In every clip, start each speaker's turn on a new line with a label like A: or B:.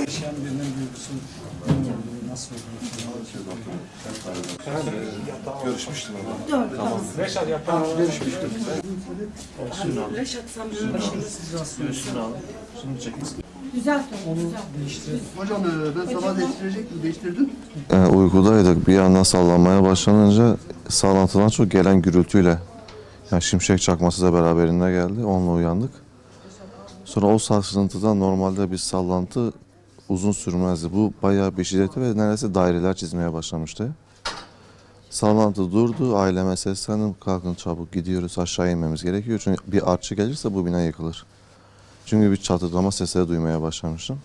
A: Yaşayan birinin duygusu ne oluyor, nasıl oluyor?
B: Görüşmüştüm
C: Reşat yapar.
B: Görüşmüştüm.
D: Reşat sen bizim başımız.
C: Göğsünü al. Şimdi çek.
D: Güzel
A: Onu
D: Güzel.
A: değiştirip
E: Hocam e, ben sabah değiştirecektim, değiştirdim.
B: e, uykudaydık. Bir yandan sallanmaya başlanınca sallantıdan çok gelen gürültüyle yani şimşek çakması da beraberinde geldi. Onunla uyandık. Sonra o sarsıntıdan normalde bir sallantı uzun sürmezdi. Bu bayağı bir şiddetli ve neredeyse daireler çizmeye başlamıştı. Sallantı durdu. Aileme seslendim. Kalkın çabuk gidiyoruz. Aşağı inmemiz gerekiyor. Çünkü bir artçı gelirse bu bina yıkılır. Çünkü bir çatırdama sesleri duymaya başlamıştım.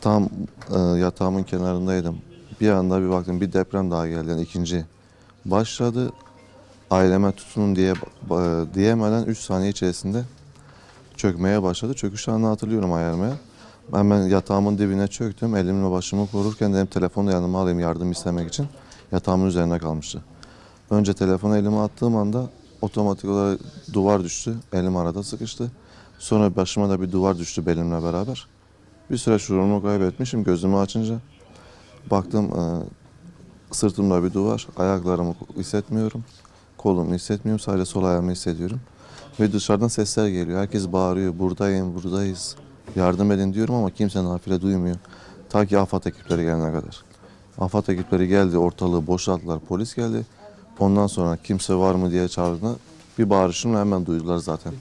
B: Tam e, yatağımın kenarındaydım. Bir anda bir baktım bir deprem daha geldi. Yani ikinci başladı. Aileme tutunun diye e, diyemeden 3 saniye içerisinde çökmeye başladı. Çöküş anını hatırlıyorum ayarmaya. Hemen yatağımın dibine çöktüm. Elimle başımı korurken dedim telefonu yanıma alayım yardım istemek için. Yatağımın üzerine kalmıştı. Önce telefonu elime attığım anda otomatik olarak duvar düştü. Elim arada sıkıştı. Sonra başıma da bir duvar düştü belimle beraber. Bir süre şuurumu kaybetmişim. Gözümü açınca baktım e, sırtımda bir duvar. Ayaklarımı hissetmiyorum. Kolumu hissetmiyorum. Sadece sol ayağımı hissediyorum. Ve dışarıdan sesler geliyor. Herkes bağırıyor. Buradayım, buradayız. Yardım edin diyorum ama kimse nafile duymuyor. Ta ki AFAD ekipleri gelene kadar. AFAD ekipleri geldi, ortalığı boşalttılar. Polis geldi. Ondan sonra kimse var mı diye çağırdığında bir bağırışımla hemen duydular zaten.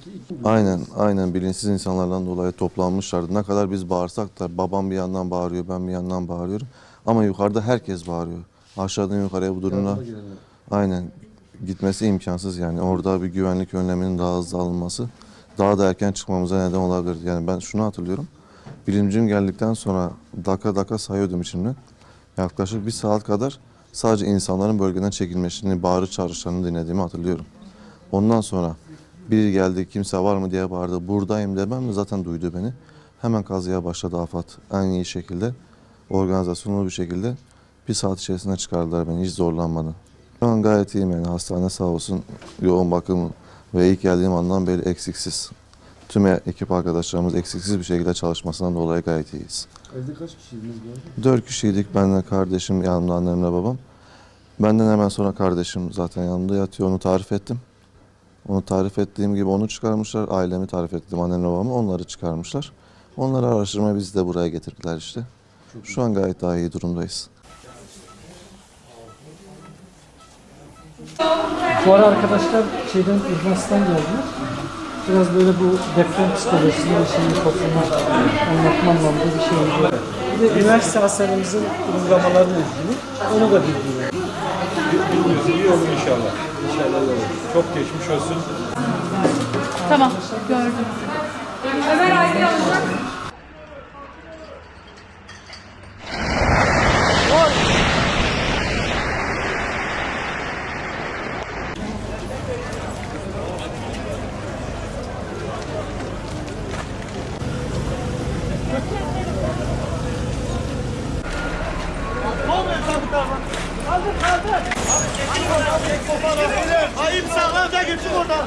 B: Aynen, aynen bilinçsiz insanlardan dolayı toplanmışlardı. Ne kadar biz bağırsak da babam bir yandan bağırıyor, ben bir yandan bağırıyorum. Ama yukarıda herkes bağırıyor. Aşağıdan yukarıya bu durumda aynen gitmesi imkansız yani. Orada bir güvenlik önleminin daha hızlı alınması daha da erken çıkmamıza neden olabilir. Yani ben şunu hatırlıyorum. Bilincim geldikten sonra dakika dakika sayıyordum içimden. Yaklaşık bir saat kadar sadece insanların bölgeden çekilmesini, bağırı çağrışlarını dinlediğimi hatırlıyorum. Ondan sonra biri geldi kimse var mı diye bağırdı. Buradayım demem zaten duydu beni. Hemen kazıya başladı AFAD. En iyi şekilde, organizasyonlu bir şekilde bir saat içerisinde çıkardılar beni hiç zorlanmadan. Şu an gayet iyiyim yani hastane sağ olsun yoğun bakım ve ilk geldiğim andan beri eksiksiz. Tüm ekip arkadaşlarımız eksiksiz bir şekilde çalışmasından dolayı gayet iyiyiz.
A: evde kaç kişiydiniz?
B: Dört kişiydik. Benle kardeşim, yanımda annemle babam. Benden hemen sonra kardeşim zaten yanımda yatıyor. Onu tarif ettim. Onu tarif ettiğim gibi onu çıkarmışlar. Ailemi tarif ettim, annemle babamı. Onları çıkarmışlar. Onları araştırmaya bizi de buraya getirdiler işte. Şu an gayet daha iyi durumdayız.
A: Bu ara arkadaşlar şeyden Üniversiteden geldiler. Biraz böyle bu deprem psikolojisini ve şeyi topluma anlatma anlamında bir şey oluyor. Bir de üniversite hastanemizin uygulamalarıyla ilgili onu da.
C: Bilmiyoruz. İyi olur inşallah. İnşallah iyi olur. Çok geçmiş olsun.
D: Tamam gördüm. Ömer aile alacak.
F: Ayıp sağlam da geçin oradan.